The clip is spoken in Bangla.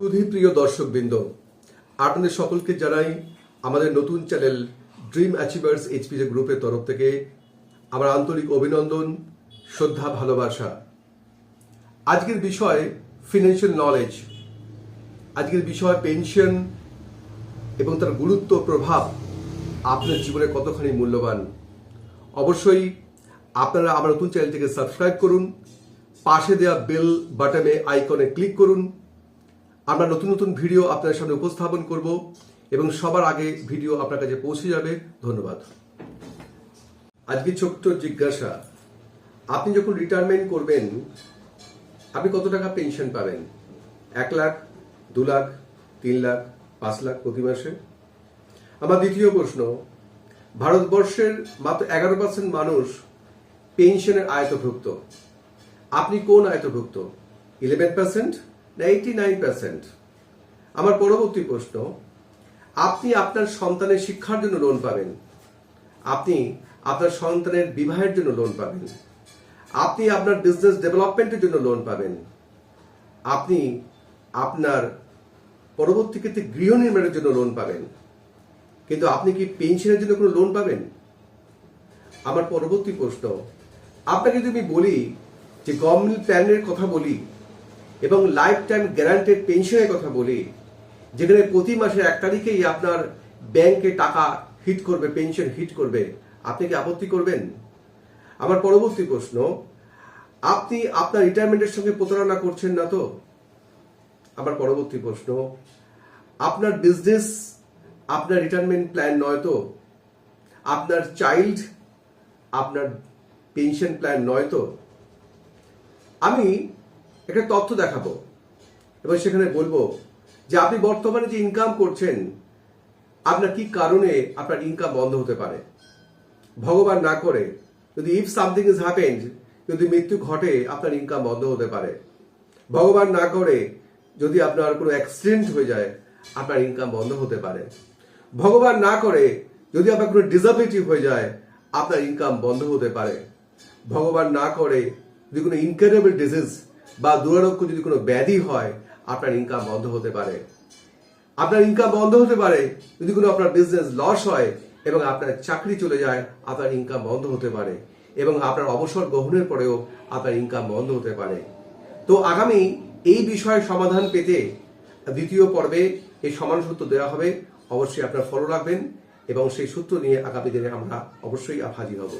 সুধী প্রিয় দর্শকবৃন্দ, আপনাদের সকলকে জানাই আমাদের নতুন চ্যানেল ড্রিম অ্যাচিভার্স এইচপিজে গ্রুপের তরফ থেকে আমার আন্তরিক অভিনন্দন, শ্রদ্ধা, ভালোবাসা। আজকের বিষয় ফিনান্সিয়াল নলেজ আজকের বিষয় পেনশন এবং তার গুরুত্ব, প্রভাব আপনার জীবনে কতখানি মূল্যবান। অবশ্যই আপনারা আমার নতুন চ্যানেলটিকে সাবস্ক্রাইব করুন, পাশে দেওয়া বেল বাটনে আইকনে ক্লিক করুন আমরা নতুন নতুন ভিডিও আপনাদের সামনে উপস্থাপন করব এবং সবার আগে ভিডিও আপনার কাছে পৌঁছে যাবে। ধন্যবাদ। আজকে ছোট্ট জিজ্ঞাসা, আপনি যখন রিটায়ারমেন্ট করবেন, আপনি কত টাকা পেনশন পাবেন? এক লাখ, দু লাখ, তিন লাখ, পাঁচ লাখ প্রতি মাসে? আমার দ্বিতীয় প্রশ্ন, ভারতবর্ষের মাত্র এগারো পার্সেন্ট মানুষ পেনশনের আয়তভুক্ত। আপনি কোন আয়তভুক্ত? Eleven percent eighty nine percent আমার পরবর্তী প্রশ্ন, আপনি আপনার সন্তানের শিক্ষার জন্য লোন পাবেন। আপনি আপনার সন্তানের বিবাহের জন্য লোন পাবেন। আপনি আপনার বিজনেস ডেভেলপমেন্টের জন্য লোন পাবেন। আপনি আপনার পরবর্তী ক্ষেত্রে গৃহ নির্মাণের জন্য লোন পাবেন। কিন্তু আপনি কি পেনশনের জন্য কোনো লোন পাবেন? আমার পরবর্তী প্রশ্ন, আপনাকে যদি বলি যে গভর্নমেন্ট প্ল্যানের কথা বলি এবং লাইফ টাইম গ্যারান্টেড পেনশনের কথা বলি, যেখানে প্রতি মাসের এক তারিখেই আপনার ব্যাংকে টাকা হিট করবে পেনশন হিট করবে। আপনি কি আপত্তি করবেন? আমার পরবর্তী প্রশ্ন, আপনি আপনার রিটায়ারমেন্টের সঙ্গে প্রতারণা করছেন না তো? আমার পরবর্তী প্রশ্ন, আপনার বিজনেস আপনার রিটায়ারমেন্ট প্ল্যান নয় তো? আপনার চাইল্ড আপনার পেনশন প্ল্যান নয় তো? আমি একটা তথ্য দেখাবো এবং সেখানে বলব যে আপনি বর্তমানে যে ইনকাম করছেন, আপনার কি কারণে আপনার ইনকাম বন্ধ হতে পারে? ভগবান না করে, যদি ইফ সামথিং ইজ হ্যাপেন্ড যদি মৃত্যু ঘটে, আপনার ইনকাম বন্ধ হতে পারে। ভগবান না করে, যদি আপনার কোনো অ্যাক্সিডেন্ট হয়ে যায়, আপনার ইনকাম বন্ধ হতে পারে। ভগবান না করে, যদি আপনার কোনো ডিসাবিলিটি হয়ে যায়, আপনার ইনকাম বন্ধ হতে পারে। ভগবান না করে, যদি কোনো ইনকারেবল ডিজিজ বা দুরারোগ্য যদি কোনো ব্যাধি হয়, আপনার ইনকাম বন্ধ হতে পারে। আপনার ইনকাম বন্ধ হতে পারে। যদি কোনো আপনার বিজনেস লস হয় এবং আপনার চাকরি চলে যায়, আপনার ইনকাম বন্ধ হতে পারে। এবং আপনার অবসর গ্রহণের পরেও আপনার ইনকাম বন্ধ হতে পারে। তো আগামী এই বিষয়ে সমাধান পেতে দ্বিতীয় পর্বে এই সমান সূত্র দেওয়া হবে। অবশ্যই আপনার ফলো রাখবেন এবং সেই সূত্র নিয়ে আগামী দিনে আমরা অবশ্যই হাজির হব।